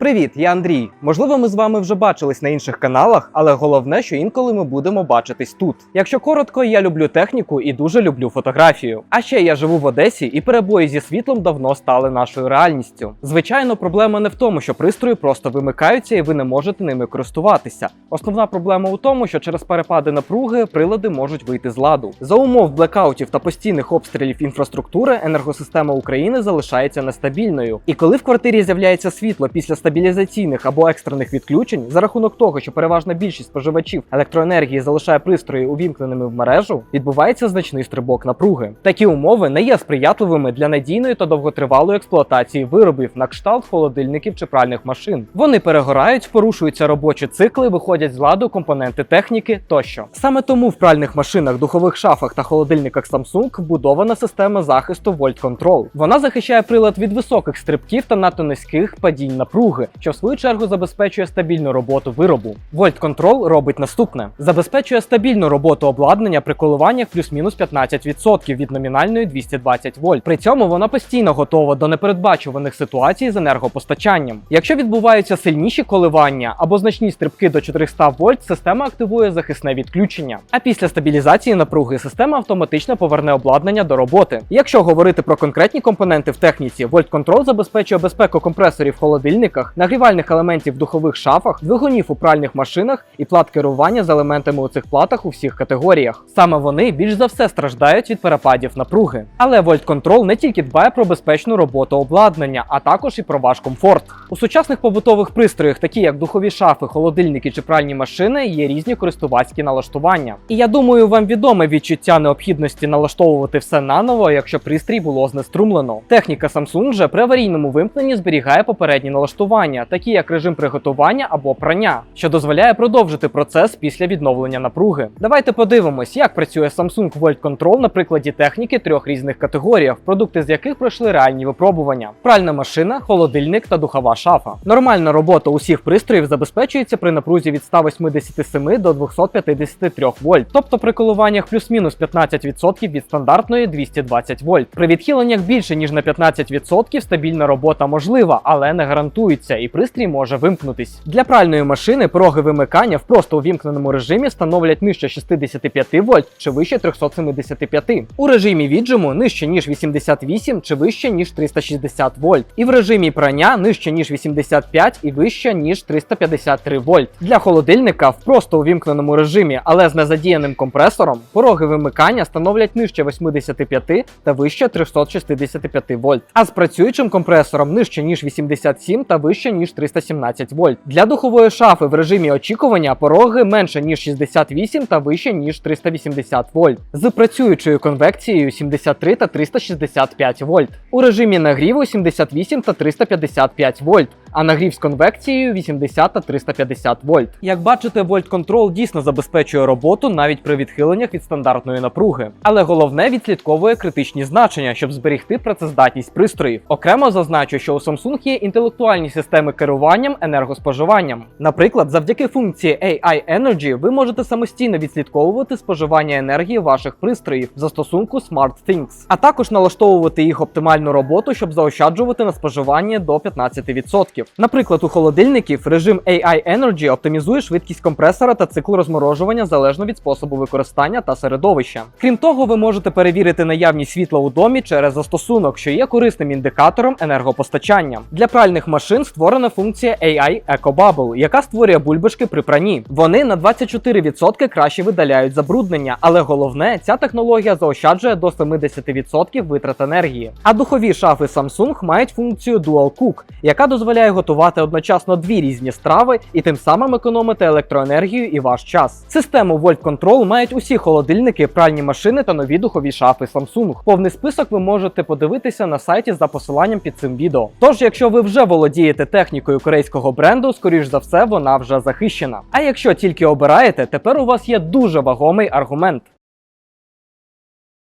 Привіт, я Андрій. Можливо, ми з вами вже бачились на інших каналах, але головне, що інколи ми будемо бачитись тут. Якщо коротко, я люблю техніку і дуже люблю фотографію. А ще я живу в Одесі, і перебої зі світлом давно стали нашою реальністю. Звичайно, проблема не в тому, що пристрої просто вимикаються і ви не можете ними користуватися. Основна проблема у тому, що через перепади напруги прилади можуть вийти з ладу. За умов блекаутів та постійних обстрілів інфраструктури енергосистема України залишається нестабільною. І коли в квартирі з'являється світло після стабілізаційних або екстрених відключень, за рахунок того, що переважна більшість споживачів електроенергії залишає пристрої увімкненими в мережу, відбувається значний стрибок напруги. Такі умови не є сприятливими для надійної та довготривалої експлуатації виробів на кшталт холодильників чи пральних машин. Вони перегорають, порушуються робочі цикли, виходять з ладу компоненти техніки тощо. Саме тому в пральних машинах, духових шафах та холодильниках Samsung вбудована система захисту Volt Control. Вона захищає прилад від високих стрибків та надто низьких падінь напруги, що в свою чергу забезпечує стабільну роботу виробу. Control робить наступне: забезпечує стабільну роботу обладнання при коливаннях плюс-мінус 15% від номінальної 220 вольт. При цьому вона постійно готова до непередбачуваних ситуацій з енергопостачанням. Якщо відбуваються сильніші коливання або значні стрибки до 400 вольт, система активує захисне відключення. А після стабілізації напруги система автоматично поверне обладнання до роботи. Якщо говорити про конкретні компоненти в техніці, Control забезпечує безпеку компресорів в холодильниках, нагрівальних елементів в духових шафах, двигунів у пральних машинах і плат керування з елементами у цих платах у всіх категоріях. Саме вони більш за все страждають від перепадів напруги. Але Volt Control не тільки дбає про безпечну роботу обладнання, а також і про ваш комфорт. У сучасних побутових пристроях, такі як духові шафи, холодильники чи пральні машини, є різні користувацькі налаштування. І я думаю, вам відоме відчуття необхідності налаштовувати все наново, якщо пристрій було знеструмлено. Техніка Samsung же при аварійному вимкненні зберігає попередні налаштування, такі як режим приготування або прання, що дозволяє продовжити процес після відновлення напруги. Давайте подивимось, як працює Samsung Volt Control на прикладі техніки трьох різних категоріях, продукти з яких пройшли реальні випробування: пральна машина, холодильник та духова шафа. Нормальна робота усіх пристроїв забезпечується при напрузі від 187 до 253 вольт, тобто при коливаннях плюс-мінус 15% від стандартної 220 вольт. При відхиленнях більше ніж на 15% стабільна робота можлива, але не гарантується, і пристрій може вимкнутись. Для пральної машини пороги вимикання в просто увімкненому режимі становлять нижче 65 вольт чи вище 375. У режимі віджиму нижче ніж 88 чи вище ніж 360 вольт. І в режимі прання нижче ніж 85 і вище ніж 353 вольт. Для холодильника в просто увімкненому режимі, але з незадіяним компресором, пороги вимикання становлять нижче 85 та вище 365 вольт. А з працюючим компресором нижче ніж 87 та вище ніж 317 вольт. Для духової шафи в режимі очікування пороги менше ніж 68 та вище ніж 380 вольт. З працюючою конвекцією 73 та 365 вольт. У режимі нагріву 78 та 355 вольт. А нагрів з конвекцією 80 та 350 вольт. Як бачите, Volt Control дійсно забезпечує роботу навіть при відхиленнях від стандартної напруги. Але головне відслідковує критичні значення, щоб зберегти працездатність пристроїв. Окремо зазначу, що у Samsung є інтелектуальні системи керуванням енергоспоживанням. Наприклад, завдяки функції AI Energy ви можете самостійно відслідковувати споживання енергії ваших пристроїв в застосунку SmartThings, а також налаштовувати їх оптимальну роботу, щоб заощаджувати на споживання до 15%. Наприклад, у холодильників режим AI Energy оптимізує швидкість компресора та цикл розморожування залежно від способу використання та середовища. Крім того, ви можете перевірити наявність світла у домі через застосунок, що є корисним індикатором енергопостачання. Для пральних машин створена функція AI Eco Bubble, яка створює бульбашки при пранні. Вони на 24% краще видаляють забруднення, але головне, ця технологія заощаджує до 70% витрат енергії. А духові шафи Samsung мають функцію Dual Cook, яка дозволяє готувати одночасно дві різні страви і тим самим економити електроенергію і ваш час. Систему Volt Control мають усі холодильники, пральні машини та нові духові шафи Samsung. Повний список ви можете подивитися на сайті за посиланням під цим відео. Тож, якщо ви вже володієте технікою корейського бренду, скоріш за все, вона вже захищена. А якщо тільки обираєте, тепер у вас є дуже вагомий аргумент.